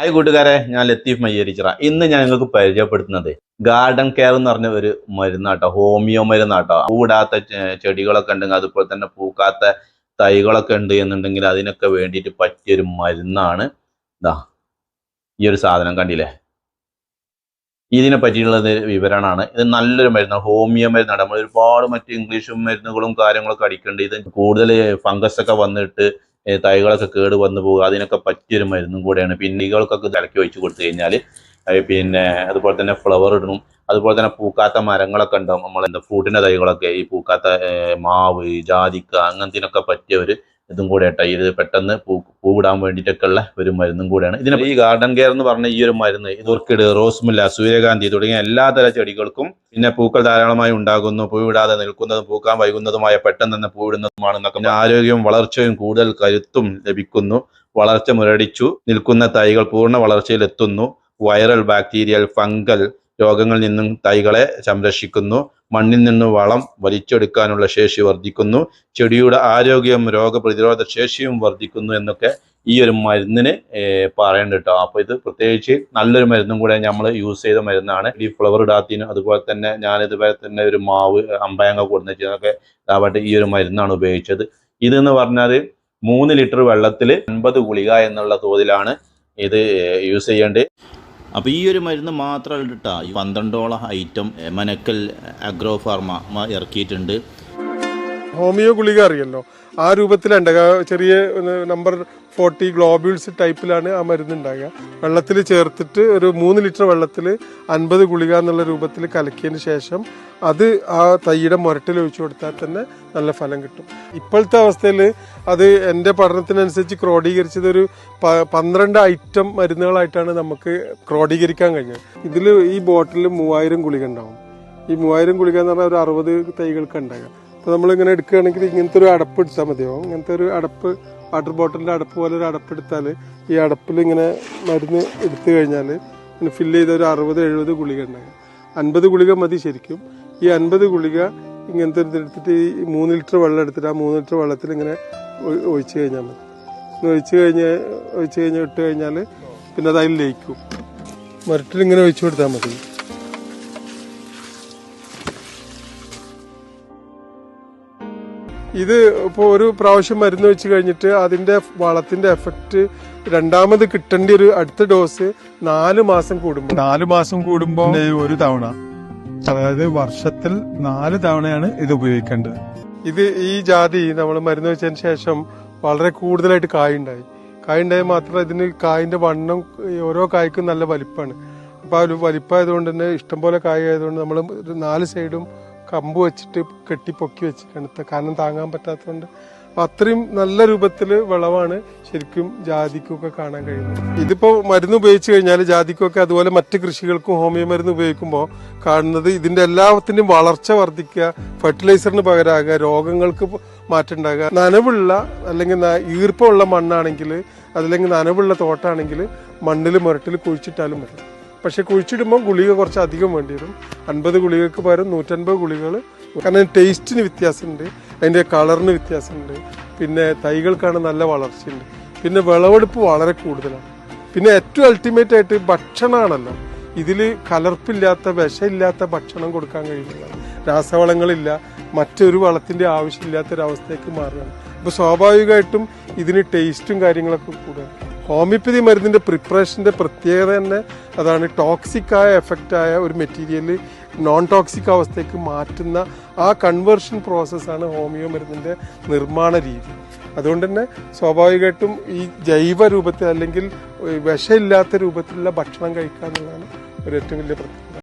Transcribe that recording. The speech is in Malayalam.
ഹായ് കൂട്ടുകാരെ. ഞാൻ ലത്തീഫ് മയ്യരിച്ചിറ. ഇന്ന് ഞാൻ നിങ്ങൾക്ക് പരിചയപ്പെടുത്തുന്നത് ഗാർഡൻ കെയർ എന്ന് പറഞ്ഞ ഒരു മരുന്നാട്ടോ. ഹോമിയോ മരുന്നാട്ടോ. പൂടാത്ത ചെ- ചെടികളൊക്കെ ഉണ്ടെങ്കിൽ അതുപോലെ തന്നെ പൂക്കാത്ത തൈകളൊക്കെ ഉണ്ട് എന്നുണ്ടെങ്കിൽ അതിനൊക്കെ വേണ്ടിയിട്ട് പറ്റിയൊരു മരുന്നാണ്. ഇതാ ഈ ഒരു സാധനം കണ്ടില്ലേ? ഇതിനെ പറ്റിയുള്ള വിവരണമാണ് ഇത് നല്ലൊരു മരുന്നാണ് ഹോമിയോ മരുന്നാണ്. നമ്മൾ ഒരുപാട് മറ്റ് ഇംഗ്ലീഷും മരുന്നുകളും കാര്യങ്ങളൊക്കെ അടിക്കേണ്ടത് ഇത് കൂടുതൽ ഫംഗസ് ഒക്കെ വന്നിട്ട് തൈകളൊക്കെ കേട് വന്നു പോകുക അതിനൊക്കെ പറ്റിയൊരു മരുന്നും കൂടെയാണ്. പിന്നെ ഇകൾക്കൊക്കെ ഇലക്കി വെച്ച് കൊടുത്തു കഴിഞ്ഞാൽ പിന്നെ അതുപോലെ തന്നെ ഫ്ലവർ ഇടണം. അതുപോലെ തന്നെ പൂക്കാത്ത മരങ്ങളൊക്കെ ഉണ്ടാവും. നമ്മൾ എന്താ ഫ്രൂട്ടിന്റെ തൈകളൊക്കെ ഈ പൂക്കാത്ത മാവ് ജാതിക്ക അങ്ങനത്തിനൊക്കെ പറ്റിയ ഒരു ഇതും കൂടെ കേട്ടോ ഇത് പെട്ടെന്ന് പൂ പൂവിടാൻ വേണ്ടിയിട്ടൊക്കെ ഉള്ള ഒരു മരുന്നും കൂടെയാണ്. ഇതിന് ഈ ഗാർഡൻ കെയർ എന്ന് പറഞ്ഞ ഈ ഒരു മരുന്ന് ഇത് ഓർക്കിഡ് റോസ്മില്ല സൂര്യകാന്തി തുടങ്ങിയ എല്ലാതര ചെടികൾക്കും പിന്നെ പൂക്കൾ ധാരാളമായി ഉണ്ടാകുന്നു. പൂവിടാതെ നിൽക്കുന്നതും പൂക്കാൻ വൈകുന്നതുമായ പെട്ടെന്ന് തന്നെ പൂവിടുന്നതുമാണെന്നൊക്കെ പിന്നെ ആരോഗ്യവും വളർച്ചയും കൂടുതൽ കരുത്തും ലഭിക്കുന്നു. വളർച്ച മുരടിച്ചു. നിൽക്കുന്ന തൈകൾ പൂർണ വളർച്ചയിലെത്തുന്നു. വൈറൽ ബാക്ടീരിയൽ ഫംഗൽ രോഗങ്ങളിൽ നിന്നും തൈകളെ സംരക്ഷിക്കുന്നു. മണ്ണിൽ നിന്ന് വളം വലിച്ചെടുക്കാനുള്ള ശേഷി വർദ്ധിക്കുന്നു. ചെടിയുടെ ആരോഗ്യവും രോഗപ്രതിരോധ ശേഷിയും വർദ്ധിക്കുന്നു എന്നൊക്കെ ഈ ഒരു മരുന്നിന് പറയേണ്ട കേട്ടോ അപ്പൊ ഇത് പ്രത്യേകിച്ച് നല്ലൊരു മരുന്നും കൂടെ നമ്മൾ യൂസ് ചെയ്ത മരുന്നാണ്. ഈ ഫ്ലവർ ഇടാത്തിന് അതുപോലെ തന്നെ ഞാൻ ഇതുപോലെ തന്നെ ഒരു മാവ് അമ്പയങ്ങ കൊടുന്ന ചെയ്തൊക്കെ ഇതാവട്ടെ ഈ ഒരു മരുന്നാണ് ഉപയോഗിച്ചത്. ഇതെന്ന് പറഞ്ഞാൽ മൂന്ന് ലിറ്റർ വെള്ളത്തിൽ അൻപത് ഗുളിക എന്നുള്ള തോതിലാണ് ഇത് യൂസ് ചെയ്യേണ്ടത്. അപ്പോൾ ഈ ഒരു മരുന്ന് മാത്രമായിട്ടാണ് പന്ത്രണ്ടോളം ഐറ്റം മനക്കൽ അഗ്രോ ഫാർമ ഇറക്കിയിട്ടുണ്ട്. ഹോമിയോ ഗുളിക അറിയല്ലോ. ആ രൂപത്തിലുണ്ട് ചെറിയ നമ്പർ ഫോർട്ടി ഗ്ലോബ്യൂൾസ് ടൈപ്പിലാണ് ആ മരുന്ന് ഉണ്ടാകുക വെള്ളത്തിൽ ചേർത്തിട്ട് ഒരു മൂന്ന് ലിറ്റർ വെള്ളത്തിൽ അൻപത് ഗുളിക എന്നുള്ള രൂപത്തിൽ കലക്കിയതിന് ശേഷം അത് ആ തൈയുടെ മുരട്ടിൽ ഒഴിച്ചു കൊടുത്താൽ തന്നെ നല്ല ഫലം കിട്ടും. ഇപ്പോഴത്തെ അവസ്ഥയിൽ അത് എന്റെ പഠനത്തിനനുസരിച്ച് ക്രോഡീകരിച്ചത് ഒരു പന്ത്രണ്ട് ഐറ്റം മരുന്നുകളായിട്ടാണ് നമുക്ക് ക്രോഡീകരിക്കാൻ കഴിഞ്ഞത്. ഇതിൽ ഈ ബോട്ടിൽ മൂവായിരം ഗുളിക ഉണ്ടാവും. ഈ മൂവായിരം ഗുളിക എന്ന് പറഞ്ഞാൽ ഒരു അറുപത് തൈകൾക്ക് ഉണ്ടാകുക അപ്പോൾ നമ്മളിങ്ങനെ എടുക്കുകയാണെങ്കിൽ ഇങ്ങനത്തെ ഒരു അടപ്പ് എടുത്താൽ മതിയാവും ഇങ്ങനത്തെ ഒരു അടപ്പ് വാട്ടർ ബോട്ടിലിന്റെ അടപ്പ് പോലെ ഒരു അടപ്പ് എടുത്താൽ ഈ അടപ്പിൽ ഇങ്ങനെ മരുന്ന് എടുത്തു കഴിഞ്ഞാൽ ഇങ്ങനെ ഫില്ല് ചെയ്ത ഒരു അറുപത് എഴുപത് ഗുളിക ഉണ്ടാകും. അൻപത് ഗുളിക മതി ശരിക്കും. ഈ അൻപത് ഗുളിക ഇങ്ങനത്തെ ഒരു എടുത്തിട്ട് ഈ മൂന്ന് ലിറ്റർ വെള്ളം എടുത്തിട്ട് ആ മൂന്ന് ലിറ്റർ വെള്ളത്തിൽ ഇങ്ങനെ ഒഴിച്ചു കഴിഞ്ഞാൽ മതി. ഒഴിച്ച് കഴിഞ്ഞ് ഒഴിച്ച് കഴിഞ്ഞ് ഇട്ട് കഴിഞ്ഞാൽ പിന്നെ അത് അതിൽ ലയിക്കും. മരട്ടിൽ ഇങ്ങനെ ഒഴിച്ചു കൊടുത്താൽ മതി. ഇത് ഇപ്പോൾ ഒരു പ്രാവശ്യം മരുന്ന് വെച്ച് കഴിഞ്ഞിട്ട് അതിന്റെ വളത്തിന്റെ എഫക്റ്റ് രണ്ടാമത് കിട്ടേണ്ട ഒരു അടുത്ത ഡോസ് നാല് മാസം കൂടുമ്പോൾ നാല് മാസം കൂടുമ്പോൾ ഒരു തവണ. അതായത് വർഷത്തിൽ നാല് തവണയാണ് ഇത് ഉപയോഗിക്കേണ്ടത്. ഇത് ഈ ജാതി നമ്മൾ മരുന്ന് വെച്ചതിന് ശേഷം വളരെ കൂടുതലായിട്ട് കായുണ്ടായി. കായുണ്ടായി മാത്രമല്ല ഇതിന് കായിന്റെ വണ്ണം ഓരോ കായ്ക്കും നല്ല വലിപ്പമാണ് അപ്പോൾ ആ ഒരു വലിപ്പമായതുകൊണ്ട് തന്നെ ഇഷ്ടംപോലെ കായ ആയതുകൊണ്ട് നമ്മൾ നാല് സൈഡും കമ്പ് വെച്ചിട്ട് കെട്ടി പൊക്കി വെച്ചിട്ടാണ് ത- കാരണം താങ്ങാൻ പറ്റാത്തതുകൊണ്ട്. അത്രയും നല്ല രൂപത്തിൽ വിളവാണ് ശരിക്കും ജാതിക്കൊക്കെ കാണാൻ കഴിയുന്നത്. ഇതിപ്പോൾ മരുന്ന് ഉപയോഗിച്ച് കഴിഞ്ഞാൽ ജാതിക്കൊക്കെ അതുപോലെ മറ്റ് കൃഷികൾക്കും ഹോമിയോ മരുന്ന് ഉപയോഗിക്കുമ്പോൾ കാണുന്നത് ഇതിന്റെ എല്ലാത്തിന്റെയും വളർച്ച വർദ്ധിക്കുക ഫെർട്ടിലൈസറിന് പകരാകുക രോഗങ്ങൾക്ക് മാറ്റം ഉണ്ടാകുക നനവുള്ള അല്ലെങ്കിൽ ഈർപ്പമുള്ള മണ്ണാണെങ്കിൽ അതല്ലെങ്കിൽ നനവുള്ള തോട്ടാണെങ്കിൽ മണ്ണിൽ മുരട്ടിൽ കുഴിച്ചിട്ടാലും മതി. പക്ഷെ കുഴിച്ചിടുമ്പോൾ ഗുളിക കുറച്ച് അധികം വേണ്ടി വരും അൻപത് ഗുളികക്ക് പകരം നൂറ്റൻപത് ഗുളികൾ കാരണം ടേസ്റ്റിന് വ്യത്യാസമുണ്ട്. അതിന്റെ കളറിന് വ്യത്യാസമുണ്ട്. പിന്നെ തൈകൾക്കാണ് നല്ല വളർച്ചയുണ്ട്. പിന്നെ വിളവെടുപ്പ് വളരെ കൂടുതലാണ്. പിന്നെ ഏറ്റവും അൾട്ടിമേറ്റ് ആയിട്ട് ഭക്ഷണമാണല്ലോ. ഇതിൽ കലർപ്പില്ലാത്ത വിഷമില്ലാത്ത ഭക്ഷണം കൊടുക്കാൻ കഴിയുന്നില്ല രാസവളങ്ങളില്ല. മറ്റൊരു വളത്തിന്റെ ആവശ്യമില്ലാത്തൊരവസ്ഥയ്ക്ക് മാറുകയാണ്. അപ്പോൾ സ്വാഭാവികമായിട്ടും ഇതിന് ടേസ്റ്റും കാര്യങ്ങളൊക്കെ കൂടുക ഹോമിയോപ്പതി മരുന്നിന്റെ പ്രിപ്പറേഷന്റെ പ്രത്യേകത തന്നെ അതാണ് ടോക്സിക് ആയ എഫക്റ്റ് ആയ ഒരു മെറ്റീരിയൽ നോൺ ടോക്സിക് അവസ്ഥയ്ക്ക് മാറ്റുന്ന ആ കൺവേർഷൻ പ്രോസസ്സാണ് ഹോമിയോ മരുന്നിന്റെ നിർമ്മാണ രീതി. അതുകൊണ്ട് തന്നെ സ്വാഭാവികമായിട്ടും ഈ ജൈവ രൂപത്തിൽ അല്ലെങ്കിൽ വിഷമില്ലാത്ത രൂപത്തിലുള്ള ഭക്ഷണം കഴിക്കുക എന്നുള്ളതാണ് ഒരു ഏറ്റവും വലിയ പ്രത്യേകത.